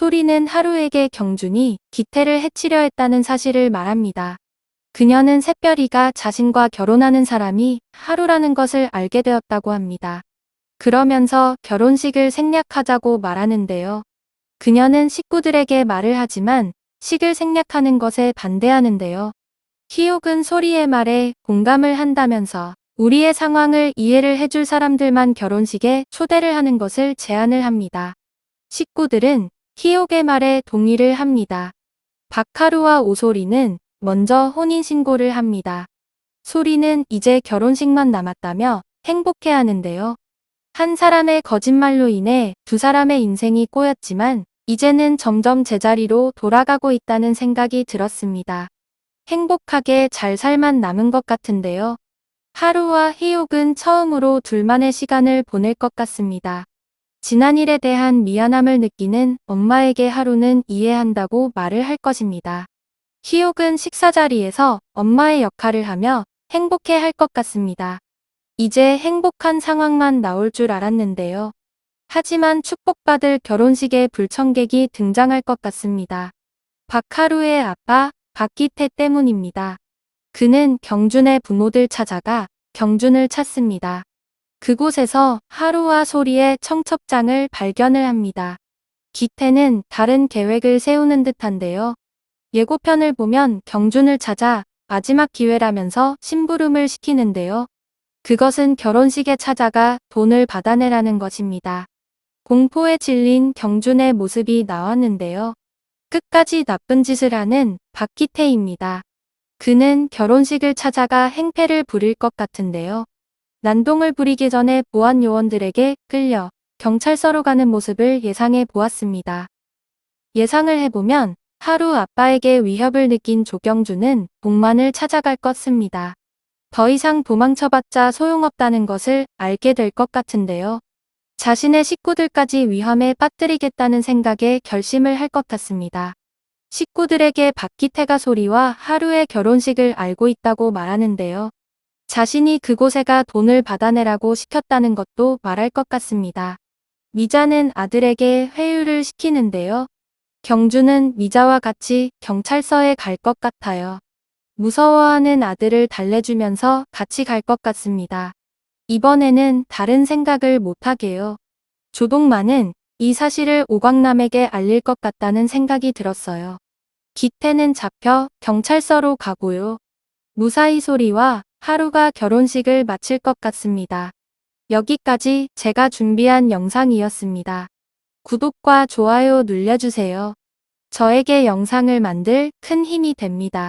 소리는 하루에게 경준이 기태를 해치려 했다는 사실을 말합니다. 그녀는 새별이가 자신과 결혼하는 사람이 하루라는 것을 알게 되었다고 합니다. 그러면서 결혼식을 생략하자고 말하는데요. 그녀는 식구들에게 말을 하지만 식을 생략하는 것에 반대하는데요. 희옥은 소리의 말에 공감을 한다면서 우리의 상황을 이해를 해줄 사람들만 결혼식에 초대를 하는 것을 제안을 합니다. 식구들은 희옥의 말에 동의를 합니다. 박하루와 오소리는 먼저 혼인신고를 합니다. 소리는 이제 결혼식만 남았다며 행복해 하는데요. 한 사람의 거짓말로 인해 두 사람의 인생이 꼬였지만 이제는 점점 제자리로 돌아가고 있다는 생각이 들었습니다. 행복하게 잘 살만 남은 것 같은데요. 하루와 희옥은 처음으로 둘만의 시간을 보낼 것 같습니다. 지난 일에 대한 미안함을 느끼는 엄마에게 하루는 이해한다고 말을 할 것입니다. 희옥은 식사 자리에서 엄마의 역할을 하며 행복해 할 것 같습니다. 이제 행복한 상황만 나올 줄 알았는데요. 하지만 축복받을 결혼식에 불청객이 등장할 것 같습니다. 박하루의 아빠 박기태 때문입니다. 그는 경준의 부모들 찾아가 경준을 찾습니다. 그곳에서 하루와 소리의 청첩장을 발견을 합니다. 기태는 다른 계획을 세우는 듯한데요. 예고편을 보면 경준을 찾아 마지막 기회라면서 심부름을 시키는데요. 그것은 결혼식에 찾아가 돈을 받아내라는 것입니다. 공포에 질린 경준의 모습이 나왔는데요. 끝까지 나쁜 짓을 하는 박기태입니다. 그는 결혼식을 찾아가 행패를 부릴 것 같은데요. 난동을 부리기 전에 보안 요원들에게 끌려 경찰서로 가는 모습을 예상해 보았습니다. 예상을 해보면 하루 아빠에게 위협을 느낀 조경주는 복만을 찾아갈 것습니다. 더 이상 도망쳐봤자 소용없다는 것을 알게 될 것 같은데요. 자신의 식구들까지 위험에 빠뜨리겠다는 생각에 결심을 할 것 같습니다. 식구들에게 박기태가 소리와 하루의 결혼식을 알고 있다고 말하는데요. 자신이 그곳에 가 돈을 받아내라고 시켰다는 것도 말할 것 같습니다. 미자는 아들에게 회유를 시키는데요. 경주는 미자와 같이 경찰서에 갈 것 같아요. 무서워하는 아들을 달래주면서 같이 갈 것 같습니다. 이번에는 다른 생각을 못하게요. 조동만은 이 사실을 오광남에게 알릴 것 같다는 생각이 들었어요. 기태는 잡혀 경찰서로 가고요. 무사히 소리와 하루가 결혼식을 마칠 것 같습니다. 여기까지 제가 준비한 영상이었습니다. 구독과 좋아요 눌러주세요. 저에게 영상을 만들 큰 힘이 됩니다.